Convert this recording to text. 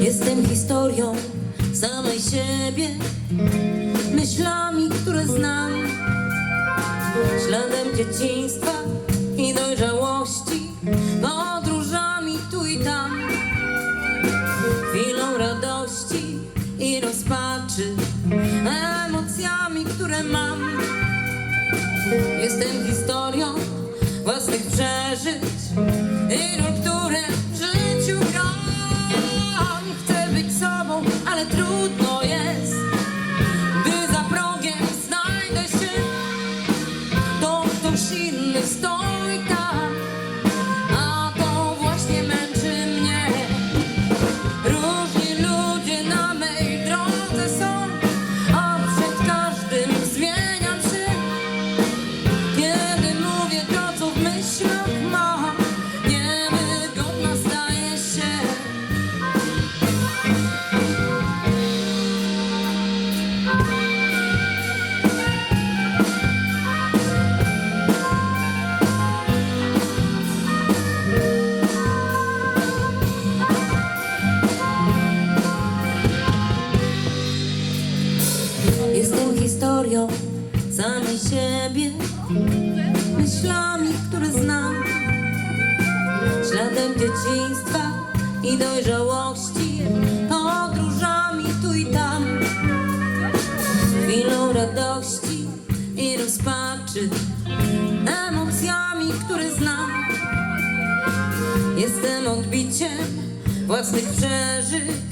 Jestem historią samej siebie, myślami, które znam, śladem dzieciństwa i dojrzałości, podróżami tu i tam, chwilą radości i rozpaczy, emocjami, które mam. Jestem historią własnych przeżyć. I ról, które estou. Historią samej siebie, myślami, które znam, śladem dzieciństwa i dojrzałości, podróżami tu i tam, chwilą radości i rozpaczy, emocjami, które znam. Jestem odbiciem własnych przeżyć